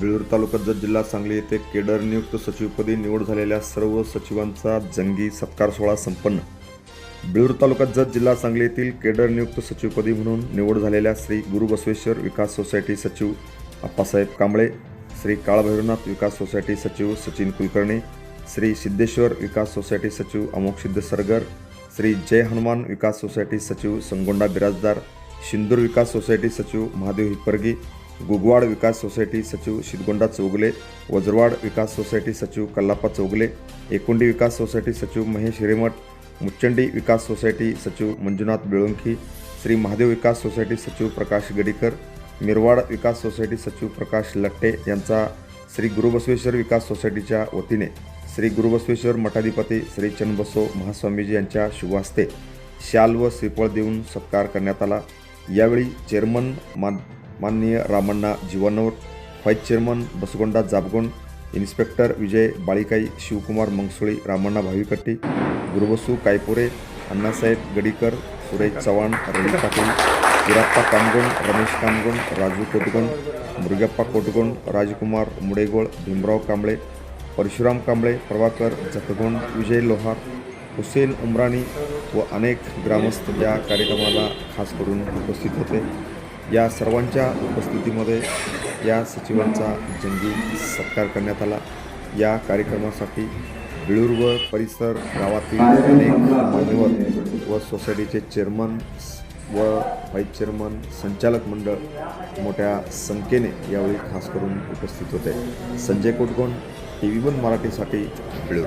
बिळूर तालुक्यात जत जिल्हा सांगली येथे केडर नियुक्त सचिवपदी निवड झालेल्या सर्व सचिवांचा जंगी सत्कार सोहळा संपन्न. बिळूर तालुक्यात जत जिल्हा सांगली येथील केडर नियुक्त सचिवपदी म्हणून निवड झालेल्या श्री गुरु बसवेश्वर विकास सोसायटी सचिव आप्पासाहेब कांबळे श्री काळभैरवनाथ विकास सोसायटी सचिव सचिन कुलकर्णी श्री सिद्धेश्वर विकास सोसायटी सचिव अमोक सिद्ध सरगर श्री जय हनुमान विकास सोसायटी सचिव संगोंडा बिराजदार शिंदूर विकास सोसायटी सचिव महादेव हिप्परगी गुगवाड विकास सोसायटी सचिव शिदगोंडा चौगले वज्रवाड विकास सोसायटी सचिव कल्लाप्पा चौगले एकुंडी विकास सोसायटी सचिव महेश हिरेमठ मुच्चंडी विकास सोसायटी सचिव मंजुनाथ बेळुंखी श्री महादेव विकास सोसायटी सचिव प्रकाश गडीकर मिरवाड विकास सोसायटी सचिव प्रकाश लट्टे यांचा श्री गुरुबसवेश्वर विकास सोसायटीच्या वतीने श्री गुरुबसवेश्वर मठाधिपती श्री चन्नबसो महास्वामीजी यांच्या शुभहस्ते शाल व श्रीफळ देऊन सत्कार करण्यात आला. यावेळी चेअरमन मान माननीय Ramanna Jivanor vice chairman Basgonda Jabgond inspector Vijay Balikai Shivkumar Mangsuli Ramanna Bhavikatti Gurubasu Kaypure Annasaheb Gadikar Suresh Chavan Ravi Patil Virappa Kamgond Ramesh Kamgond Raju Kotgond Murgappa Kotgond Rajkumar Mudegol Bhimrao Kamble Parshuram Kamble Prabhakar Jatgond Vijay Lohar Hussain Umrani व अनेक ग्रामस्थ या कार्यक्रमाला खास करून उपस्थित होते. या सर्वांच्या उपस्थितीमध्ये या सचिवांचा जंगी सत्कार करण्यात आला. या कार्यक्रमासाठी बिळूर परिसर गावातील अनेक मान्यवर व सोसायटीचे चेअरमन व व्हाईस चेअरमन संचालक मंडळ मोठ्या संख्येने यावेळी खास करून उपस्थित होते. Sanjay Kotkon T V one मराठीसाठी Bilur.